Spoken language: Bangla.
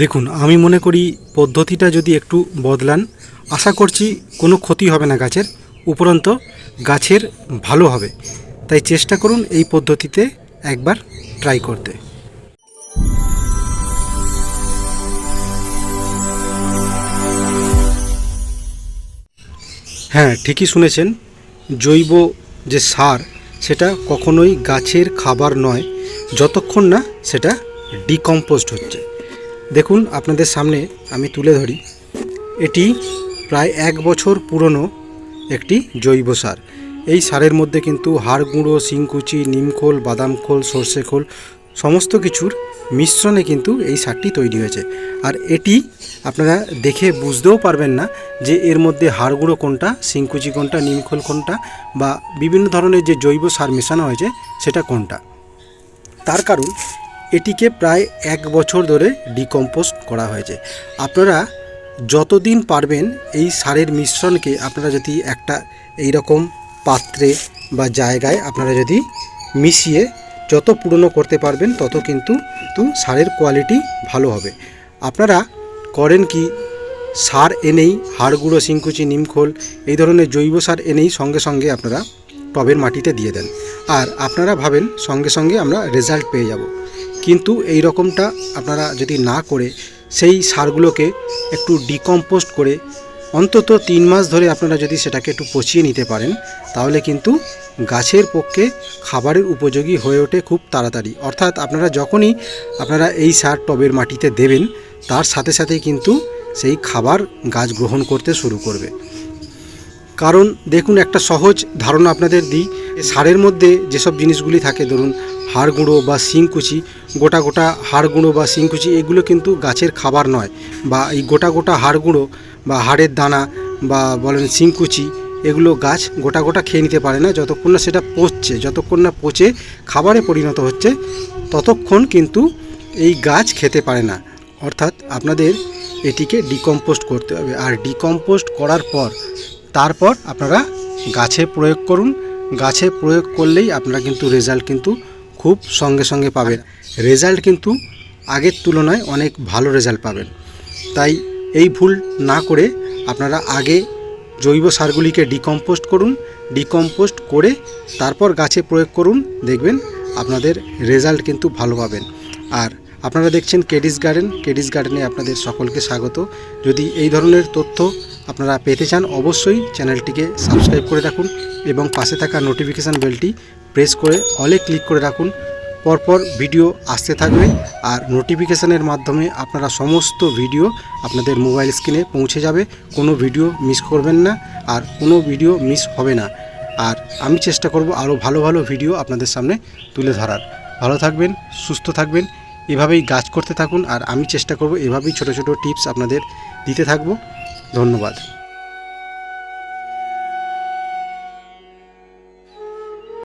দেখুন, আমি মনে করি পদ্ধতিটা যদি একটু বদলান, আশা করছি কোনো ক্ষতি হবে না গাছের। উপরন্ত গাছের ভালো হবে। তাই চেষ্টা করুন এই পদ্ধতিতে একবার ট্রাই করতে। হ্যাঁ ঠিকই শুনেছেন, জৈব যে সার, সেটা কখনোই গাছের খাবার নয়, যতক্ষণ না সেটা ডিকম্পোস্ট হচ্ছে। দেখুন, আপনাদের সামনে আমি তুলে ধরি। এটি প্রায় এক বছর পুরনো একটি জৈব সার। এই সারের মধ্যে কিন্তু হাড় গুঁড়ো, শিংকুচি নিমখোল বাদাম খোল, সর্ষে খোল সমস্ত কিছুর মিশ্রণে কিন্তু এই সারটি তৈরি হয়েছে। আর এটি আপনারা দেখে বুঝতেও পারবেন না যে এর মধ্যে হাড় গুঁড়ো কোনটা, শিংকুচি কোনটা নিমখোল কোনটা বা বিভিন্ন ধরনের যে জৈব সার মেশানো হয়েছে সেটা কোনটা। তার কারণ এটিকে প্রায় এক বছর ধরে ডিকম্পোস্ট করা হয়েছে। আপনারা যতদিন পারবেন এই সারের মিশ্রণকে আপনারা যদি একটা এই রকম পাত্রে বা জায়গায় আপনারা যদি মিশিয়ে যত পুরনো করতে পারবেন, তত কিন্তু কিন্তু সারের কোয়ালিটি ভালো হবে। আপনারা করেন কি, সার এনেই হাড় গুঁড়ো, শিংকুচি, নিমখোল, এই ধরনের জৈব সার এনেই সঙ্গে সঙ্গে আপনারা টবের মাটিতে দিয়ে দেন। আর আপনারা ভাবেন সঙ্গে সঙ্গে আমরা রেজাল্ট পেয়ে যাব। কিন্তু এই রকমটা আপনারা যদি না করে সেই সারগুলোকে একটু ডিকম্পোস্ট করে অন্তত তিন মাস ধরে আপনারা যদি সেটাকে একটু পচিয়ে নিতে পারেন, তাহলে কিন্তু গাছের পক্ষে খাবারের উপযোগী হয়ে ওঠে খুব তাড়াতাড়ি। অর্থাৎ আপনারা যখনই আপনারা এই সার টবের মাটিতে দেবেন, তার সাথে সাথেই কিন্তু সেই খাবার গাছ গ্রহণ করতে শুরু করবে। কারণ দেখুন একটা সহজ ধারণা আপনাদের দিই সারের মধ্যে যেসব জিনিসগুলি থাকে, ধরুন হাড় গুঁড়ো বা শিংকুচি, গোটা গোটা হাড় গুঁড়ো বা শিংকুচি এগুলো কিন্তু গাছের খাবার নয় বা এই গোটা গোটা হাড় গুঁড়ো বা হাড়ের দানা বা বলেন শিংকুচি এগুলো গাছ গোটা গোটা খেয়ে নিতে পারে না, যতক্ষণ না সেটা পচছে, যতক্ষণ না পচে খাবারে পরিণত হচ্ছে, ততক্ষণ কিন্তু এই গাছ খেতে পারে না। অর্থাৎ আপনাদের এটিকে ডিকম্পোস্ট করতে হবে। আর ডিকম্পোস্ট করার পর, তারপর আপনারা গাছে প্রয়োগ করুন। গাছে প্রয়োগ করলেই আপনারা কিন্তু রেজাল্ট কিন্তু খুব সঙ্গে সঙ্গে পাবেন। রেজাল্ট কিন্তু আগের তুলনায় অনেক ভালো রেজাল্ট পাবেন। তাই এই ভুল না করে আপনারা আগে জৈব সারগুলিকে ডিকম্পোস্ট করুন, ডিকম্পোস্ট করে তারপর গাছে প্রয়োগ করুন, দেখবেন আপনাদের রেজাল্ট কিন্তু ভালো পাবেন। আর আপনারা দেখছেন কেডিস গার্ডেন, কেডিস গার্ডেনে আপনাদের সকলকে স্বাগত। যদি এই ধরনের তথ্য আপনারা পেতে চান, অবশ্যই চ্যানেলটিকে সাবস্ক্রাইব করে রাখুন। এবং পাশে থাকা নোটিফিকেশান বেলটি প্রেস করে অলে ক্লিক করে রাখুন। পরপর ভিডিও আসতে থাকবে আর নোটিফিকেশানের মাধ্যমে আপনারা সমস্ত ভিডিও আপনাদের মোবাইল স্ক্রিনে পৌঁছে যাবে। কোনো ভিডিও মিস করবেন না আর কোনো ভিডিও মিস হবে না। আর আমি চেষ্টা করব আরও ভালো ভালো ভিডিও আপনাদের সামনে তুলে ধরার। ভালো থাকবেন, সুস্থ থাকবেন, এভাবেই গাছ করতে থাকুন। আর আমি চেষ্টা করব এভাবেই ছোট ছোট টিপস আপনাদের দিতে থাকব। ধন্যবাদ।